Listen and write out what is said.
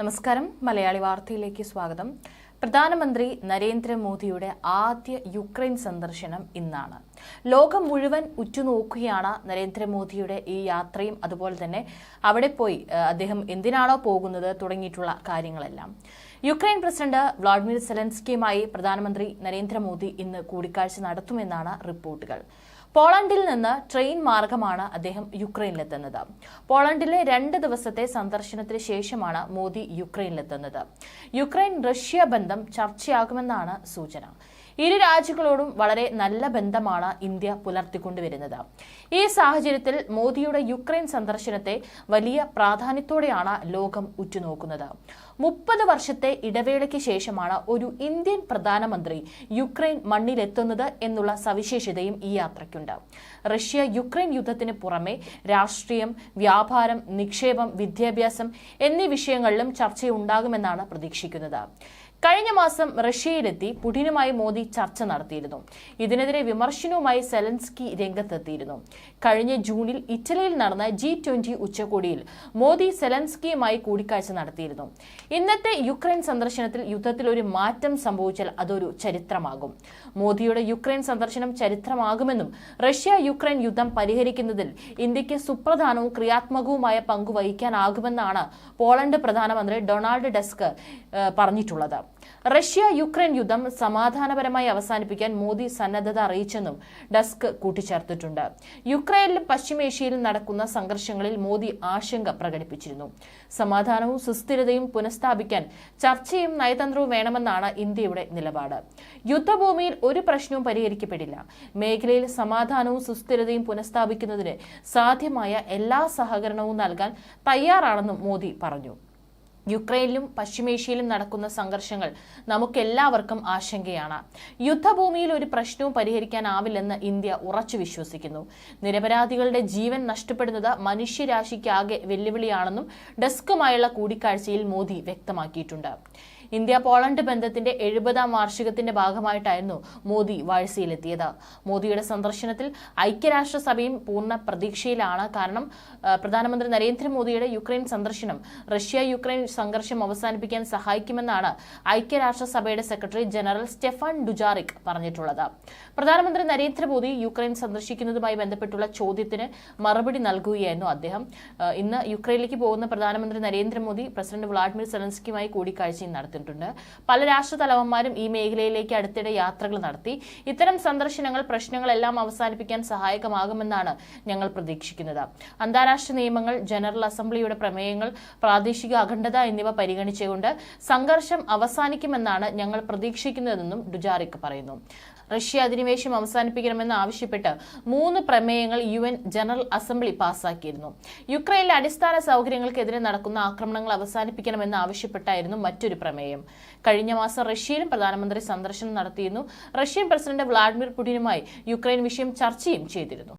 നമസ്കാരം. മലയാളി വാർത്തയിലേക്ക് സ്വാഗതം. പ്രധാനമന്ത്രി നരേന്ദ്രമോദിയുടെ ആദ്യ യുക്രൈൻ സന്ദർശനം ഇന്നാണ്. ലോകം മുഴുവൻ ഉറ്റുനോക്കുകയാണ് നരേന്ദ്രമോദിയുടെ ഈ യാത്രയും അതുപോലെ തന്നെ അവിടെ പോയി അദ്ദേഹം എന്തിനാണോ പോകുന്നത് തുടങ്ങിയിട്ടുള്ള കാര്യങ്ങളെല്ലാം. യുക്രൈൻ പ്രസിഡന്റ് വ്ളാഡിമിർ സെലൻസ്കിയുമായി പ്രധാനമന്ത്രി നരേന്ദ്രമോദി ഇന്ന് കൂടിക്കാഴ്ച നടത്തുമെന്നാണ് റിപ്പോർട്ടുകൾ. പോളണ്ടിൽ നിന്ന് ട്രെയിൻ മാർഗമാണ് അദ്ദേഹം യുക്രൈനിലെത്തുന്നത്. പോളണ്ടിലെ രണ്ട് ദിവസത്തെ സന്ദർശനത്തിന് ശേഷമാണ് മോദി യുക്രൈനിലെത്തുന്നത്. യുക്രൈൻ റഷ്യ ബന്ധം ചർച്ചയാകുമെന്നാണ് സൂചന. ഇരു രാജ്യങ്ങളോടും വളരെ നല്ല ബന്ധമാണ് ഇന്ത്യ പുലർത്തിക്കൊണ്ടുവരുന്നത്. ഈ സാഹചര്യത്തിൽ മോദിയുടെ യുക്രൈൻ സന്ദർശനത്തെ വലിയ പ്രാധാന്യത്തോടെയാണ് ലോകം ഉറ്റുനോക്കുന്നത്. മുപ്പത് വർഷത്തെ ഇടവേളയ്ക്ക് ശേഷമാണ് ഒരു ഇന്ത്യൻ പ്രധാനമന്ത്രി യുക്രൈൻ മണ്ണിലെത്തുന്നത് എന്നുള്ള സവിശേഷതയും ഈ യാത്രയ്ക്കുണ്ട്. റഷ്യ യുക്രൈൻ യുദ്ധത്തിന് പുറമെ രാഷ്ട്രീയം വ്യാപാരം നിക്ഷേപം വിദ്യാഭ്യാസം എന്നീ വിഷയങ്ങളിലും ചർച്ചയുണ്ടാകുമെന്നാണ് പ്രതീക്ഷിക്കുന്നത്. കഴിഞ്ഞ മാസം റഷ്യയിലെത്തി പുടിനുമായി മോദി ചർച്ച നടത്തിയിരുന്നു. ഇതിനെതിരെ വിമർശനവുമായി സെലൻസ്കി രംഗത്തെത്തിയിരുന്നു. കഴിഞ്ഞ ജൂണിൽ ഇറ്റലിയിൽ നടന്ന ജി ട്വന്റി ഉച്ചകോടിയിൽ മോദി സെലൻസ്കിയുമായി കൂടിക്കാഴ്ച നടത്തിയിരുന്നു. ഇന്നത്തെ യുക്രൈൻ സന്ദർശനത്തിൽ യുദ്ധത്തിൽ ഒരു മാറ്റം സംഭവിച്ചാൽ അതൊരു ചരിത്രമാകും. മോദിയുടെ യുക്രൈൻ സന്ദർശനം ചരിത്രമാകുമെന്നും റഷ്യ യുക്രൈൻ യുദ്ധം പരിഹരിക്കുന്നതിൽ ഇന്ത്യയ്ക്ക് സുപ്രധാനവും ക്രിയാത്മകവുമായ പങ്ക് വഹിക്കാനാകുമെന്നാണ് പോളണ്ട് പ്രധാനമന്ത്രി ഡൊണാൾഡ് ഡെസ്ക് പറഞ്ഞിട്ടുള്ളത്. റഷ്യ യുക്രൈൻ യുദ്ധം സമാധാനപരമായി അവസാനിപ്പിക്കാൻ മോദി സന്നദ്ധത അറിയിച്ചെന്നും ഡസ്ക് കൂട്ടിച്ചേർത്തിട്ടുണ്ട്. യുക്രൈനിലും പശ്ചിമേഷ്യയിലും നടക്കുന്ന സംഘർഷങ്ങളിൽ മോദി ആശങ്ക പ്രകടിപ്പിച്ചിരുന്നു. സമാധാനവും സുസ്ഥിരതയും പുനഃസ്ഥാപിക്കാൻ ചർച്ചയും നയതന്ത്രവും വേണമെന്നാണ് ഇന്ത്യയുടെ നിലപാട്. യുദ്ധഭൂമിയിൽ ഒരു പ്രശ്നവും പരിഹരിക്കപ്പെടില്ല. മേഖലയിൽ സമാധാനവും സുസ്ഥിരതയും പുനഃസ്ഥാപിക്കുന്നതിന് സാധ്യമായ എല്ലാ സഹകരണവും നൽകാൻ തയ്യാറാണെന്നും മോദി പറഞ്ഞു. യുക്രൈനിലും പശ്ചിമേഷ്യയിലും നടക്കുന്ന സംഘർഷങ്ങൾ നമുക്കെല്ലാവർക്കും ആശങ്കയാണ്. യുദ്ധഭൂമിയിൽ ഒരു പ്രശ്നവും പരിഹരിക്കാനാവില്ലെന്ന് ഇന്ത്യ ഉറച്ചു വിശ്വസിക്കുന്നു. നിരപരാധികളുടെ ജീവൻ നഷ്ടപ്പെടുന്നത് മനുഷ്യരാശിക്കാകെ വെല്ലുവിളിയാണെന്നും ഡെസ്കുമായുള്ള കൂടിക്കാഴ്ചയിൽ മോദി വ്യക്തമാക്കിയിട്ടുണ്ട്. ഇന്ത്യ പോളണ്ട് ബന്ധത്തിന്റെ എഴുപതാം വാർഷികത്തിന്റെ ഭാഗമായിട്ടായിരുന്നു മോദി വാഴ്ചയിലെത്തിയത്. മോദിയുടെ സന്ദർശനത്തിൽ ഐക്യരാഷ്ട്രസഭയും പൂർണ പ്രതീക്ഷയിലാണ്. കാരണം പ്രധാനമന്ത്രി നരേന്ദ്രമോദിയുടെ യുക്രൈൻ സന്ദർശനം റഷ്യ യുക്രൈൻ സംഘർഷം അവസാനിപ്പിക്കാൻ സഹായിക്കുമെന്നാണ് ഐക്യരാഷ്ട്രസഭയുടെ സെക്രട്ടറി ജനറൽ സ്റ്റെഫാൻ ഡുജാറിക് പറഞ്ഞിട്ടുള്ളത്. പ്രധാനമന്ത്രി നരേന്ദ്രമോദി യുക്രൈൻ സന്ദർശിക്കുന്നതുമായി ബന്ധപ്പെട്ടുള്ള ചോദ്യത്തിന് മറുപടി നൽകുകയായിരുന്നു അദ്ദേഹം. ഇന്ന് യുക്രൈനിലേക്ക് പോകുന്ന പ്രധാനമന്ത്രി നരേന്ദ്രമോദി പ്രസിഡന്റ് വ്ളാഡിമിർ സെലൻസ്കിയുമായി കൂടിക്കാഴ്ചയും നടത്തിയിട്ടുണ്ട് പല രാഷ്ട്ര തലവന്മാരും ഈ മേഖലയിലേക്ക് അടുത്തിടെ യാത്രകൾ നടത്തി. ഇത്തരം സന്ദർശനങ്ങൾ പ്രശ്നങ്ങളെല്ലാം അവസാനിപ്പിക്കാൻ സഹായകമാകുമെന്നാണ് ഞങ്ങൾ പ്രതീക്ഷിക്കുന്നത്. അന്താരാഷ്ട്ര നിയമങ്ങൾ ജനറൽ അസംബ്ലിയുടെ പ്രമേയങ്ങൾ പ്രാദേശിക അഖണ്ഡത എന്നിവ പരിഗണിച്ചുകൊണ്ട് സംഘർഷം അവസാനിക്കുമെന്നാണ് ഞങ്ങൾ പ്രതീക്ഷിക്കുന്നതെന്നും ഡുജാറിക് പറയുന്നു. റഷ്യ അധിനിവേശം അവസാനിപ്പിക്കണമെന്ന് ആവശ്യപ്പെട്ട് മൂന്ന് പ്രമേയങ്ങൾ യു എൻ ജനറൽ അസംബ്ലി പാസാക്കിയിരുന്നു. യുക്രൈനിലെ അടിസ്ഥാന സൗകര്യങ്ങൾക്കെതിരെ നടക്കുന്ന ആക്രമണങ്ങൾ അവസാനിപ്പിക്കണമെന്ന് ആവശ്യപ്പെട്ടായിരുന്നു മറ്റൊരു പ്രമേയം. കഴിഞ്ഞ മാസം റഷ്യയിലും പ്രധാനമന്ത്രി സന്ദർശനം നടത്തിയിരുന്നു. റഷ്യൻ പ്രസിഡന്റ് വ്ളാഡിമിർ പുടിനുമായി യുക്രൈൻ വിഷയം ചർച്ചയും ചെയ്തിരുന്നു.